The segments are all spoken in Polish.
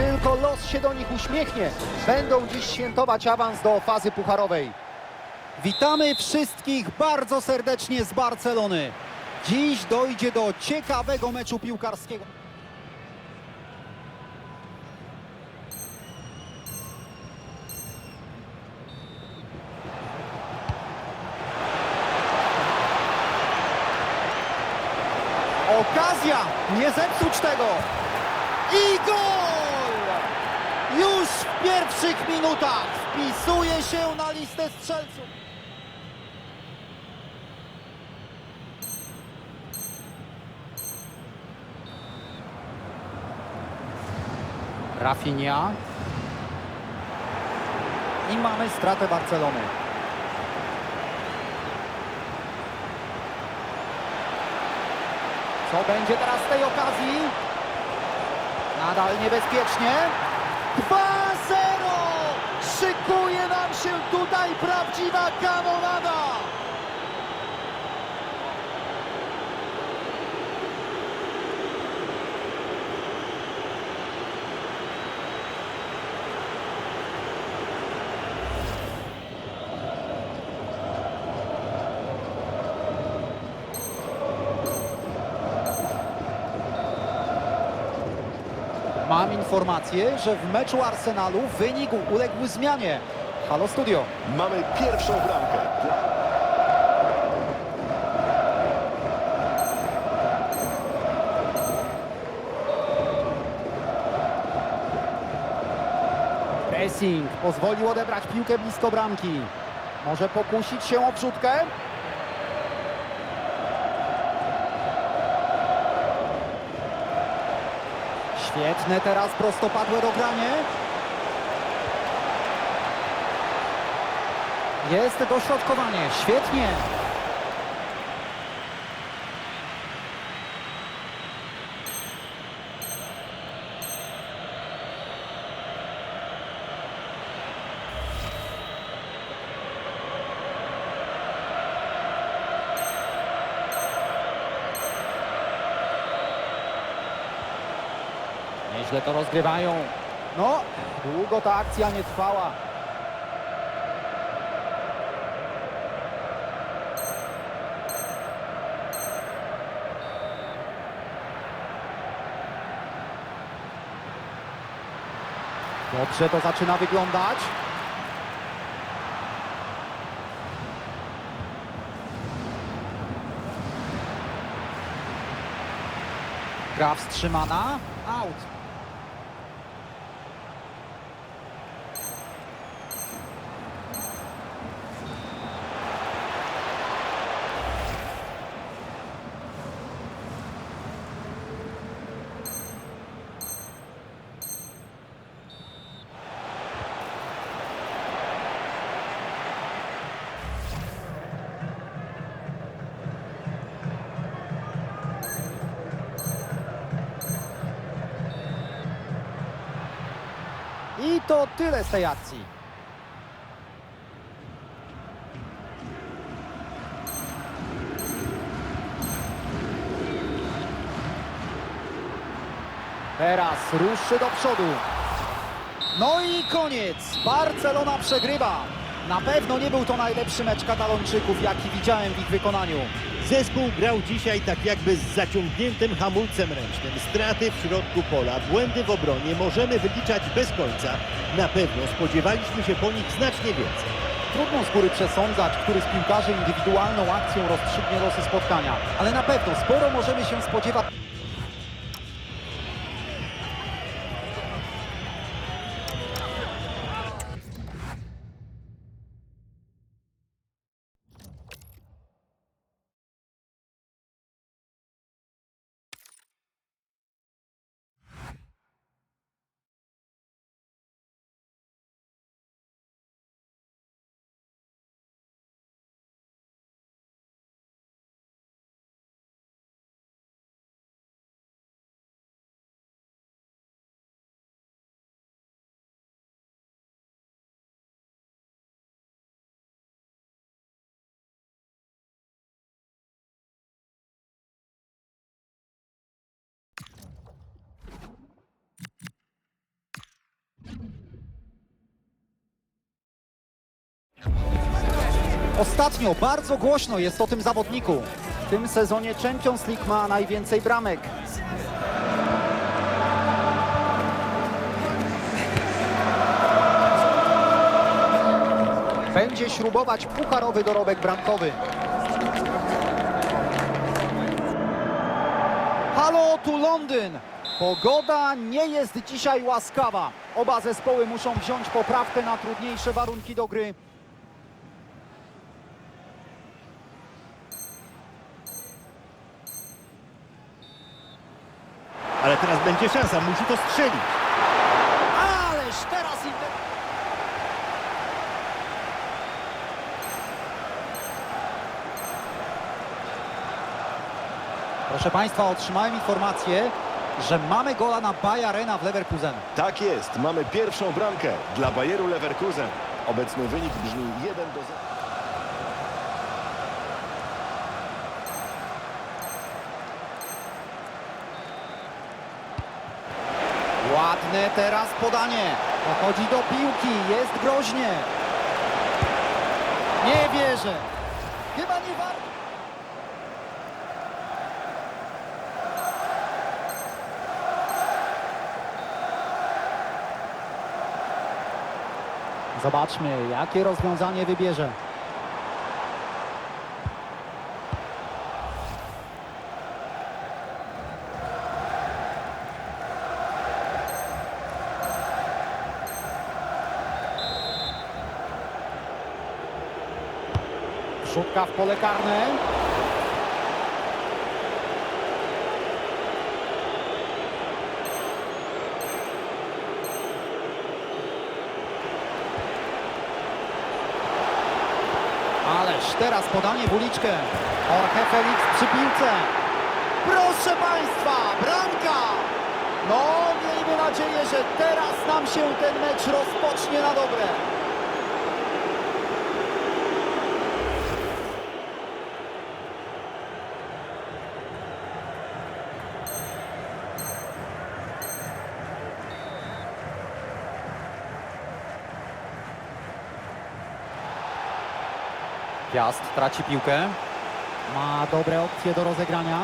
tylko los się do nich uśmiechnie, będą dziś świętować awans do fazy pucharowej. Witamy wszystkich bardzo serdecznie z Barcelony. Dziś dojdzie do ciekawego meczu piłkarskiego. Okazja! Nie zepsuć tego! I gol! W pierwszych minutach wpisuje się na listę strzelców. Rafinha. I mamy stratę Barcelony. Co będzie teraz z tej okazji? Nadal niebezpiecznie. 2-0! Się tutaj prawdziwa kanonada! Mam informację, że w meczu Arsenalu wynik uległ zmianie. Halo Studio. Mamy pierwszą bramkę. Pressing pozwolił odebrać piłkę blisko bramki. Może pokusić się o wrzutkę? Świetne teraz prostopadłe dogranie. Jest dośrodkowanie. Świetnie. Nieźle to rozgrywają. No, długo ta akcja nie trwała. Dobrze to zaczyna wyglądać. Gra wstrzymana. Out. To tyle z tej akcji. Teraz ruszy do przodu. No i koniec. Barcelona przegrywa. Na pewno nie był to najlepszy mecz Katalończyków, jaki widziałem w ich wykonaniu. Zespół grał dzisiaj tak jakby z zaciągniętym hamulcem ręcznym. Straty w środku pola, błędy w obronie możemy wyliczać bez końca. Na pewno spodziewaliśmy się po nich znacznie więcej. Trudno z góry przesądzać, który z piłkarzy indywidualną akcją rozstrzygnie losy spotkania, ale na pewno sporo możemy się spodziewać. Ostatnio bardzo głośno jest o tym zawodniku. W tym sezonie Champions League ma najwięcej bramek. Będzie śrubować pucharowy dorobek bramkowy. Halo tu Londyn! Pogoda nie jest dzisiaj łaskawa. Oba zespoły muszą wziąć poprawkę na trudniejsze warunki do gry. Ale teraz będzie szansa, musi to strzelić. Ależ teraz. Proszę Państwa, otrzymałem informację, że mamy gola na Bayarena w Leverkusen. Tak jest, mamy pierwszą bramkę dla Bayeru Leverkusen. Obecny wynik brzmi 1 do 0. Ładne teraz podanie. Dochodzi do piłki, jest groźnie. Nie wierzę. Chyba nie warto. Zobaczmy, jakie rozwiązanie wybierze. Rzutka w pole karne. Ależ teraz podanie w uliczkę. Jorge Felix przy piłce. Proszę Państwa, bramka! No, miejmy nadzieję, że teraz nam się ten mecz rozpocznie na dobre. Piast traci piłkę. Ma dobre opcje do rozegrania.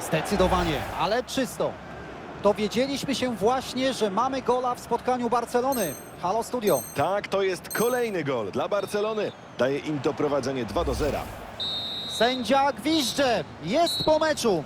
Zdecydowanie, ale czysto. Dowiedzieliśmy się właśnie, że mamy gola w spotkaniu Barcelony. Halo Studio. Tak, to jest kolejny gol dla Barcelony. Daje im to prowadzenie 2 do 0. Sędzia gwizdże. Jest po meczu.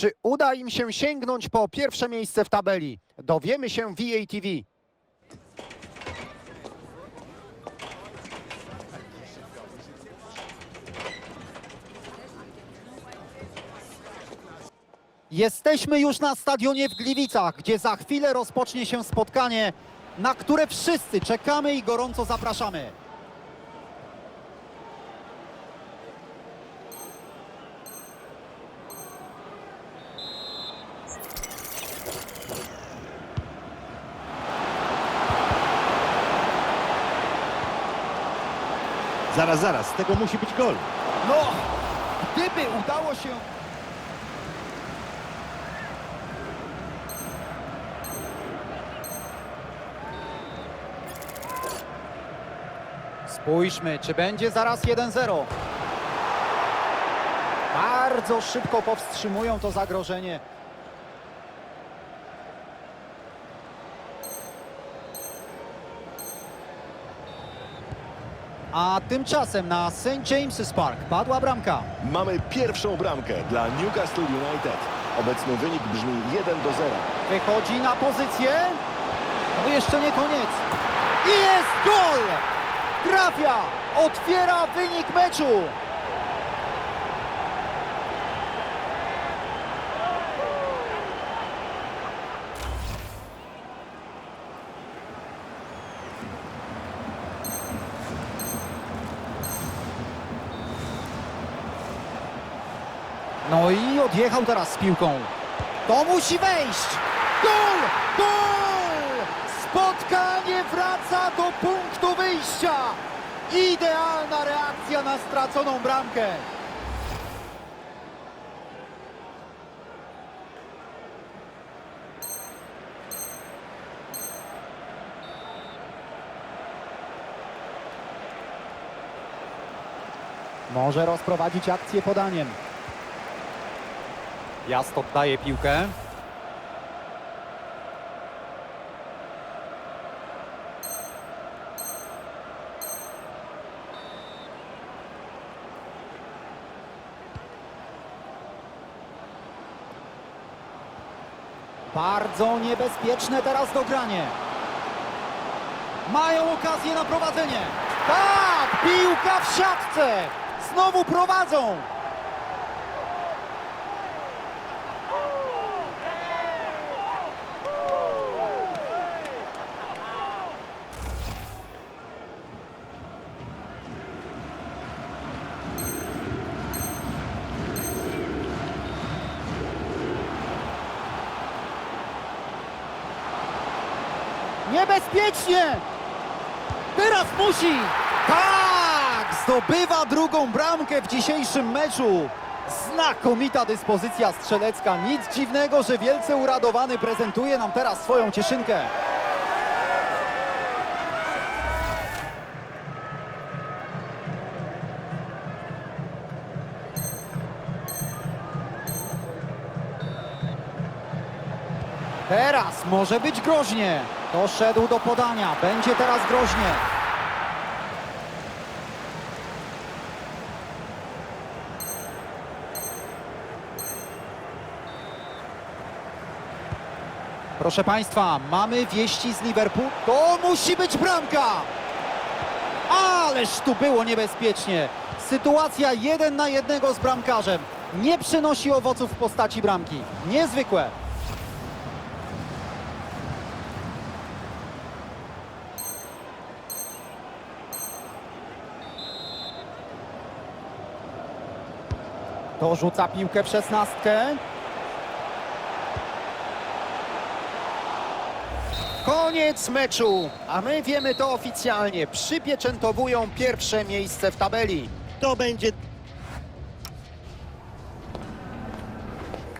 Czy uda im się sięgnąć po pierwsze miejsce w tabeli? Dowiemy się w EA TV. Jesteśmy już na stadionie w Gliwicach, gdzie za chwilę rozpocznie się spotkanie, na które wszyscy czekamy i gorąco zapraszamy. Zaraz, zaraz, z tego musi być gol. No, gdyby udało się Spójrzmy, czy będzie zaraz 1-0. Bardzo szybko powstrzymują to zagrożenie. A tymczasem na St. James's Park padła bramka. Mamy pierwszą bramkę dla Newcastle United. Obecny wynik brzmi 1 do 0. Wychodzi na pozycję. To jeszcze nie koniec. I jest gol! Trafia! Otwiera wynik meczu. No i odjechał teraz z piłką. To musi wejść! Gol! Gol! Spotkanie wraca do punktu wyjścia! Idealna reakcja na straconą bramkę. Może rozprowadzić akcję podaniem. Jast oddaje piłkę. Bardzo niebezpieczne teraz dogranie. Mają okazję na prowadzenie. Tak, piłka w siatce. Znowu prowadzą. Niebezpiecznie! Teraz musi! Tak! Zdobywa drugą bramkę w dzisiejszym meczu. Znakomita dyspozycja strzelecka. Nic dziwnego, że wielce uradowany prezentuje nam teraz swoją cieszynkę. Teraz może być groźnie. Doszedł do podania. Będzie teraz groźnie. Proszę Państwa, mamy wieści z Liverpool. To musi być bramka! Ależ tu było niebezpiecznie. Sytuacja jeden na jednego z bramkarzem. Nie przynosi owoców w postaci bramki. Niezwykłe. Dorzuca piłkę w szesnastkę. Koniec meczu, a my wiemy to oficjalnie. Przypieczętowują pierwsze miejsce w tabeli. To będzie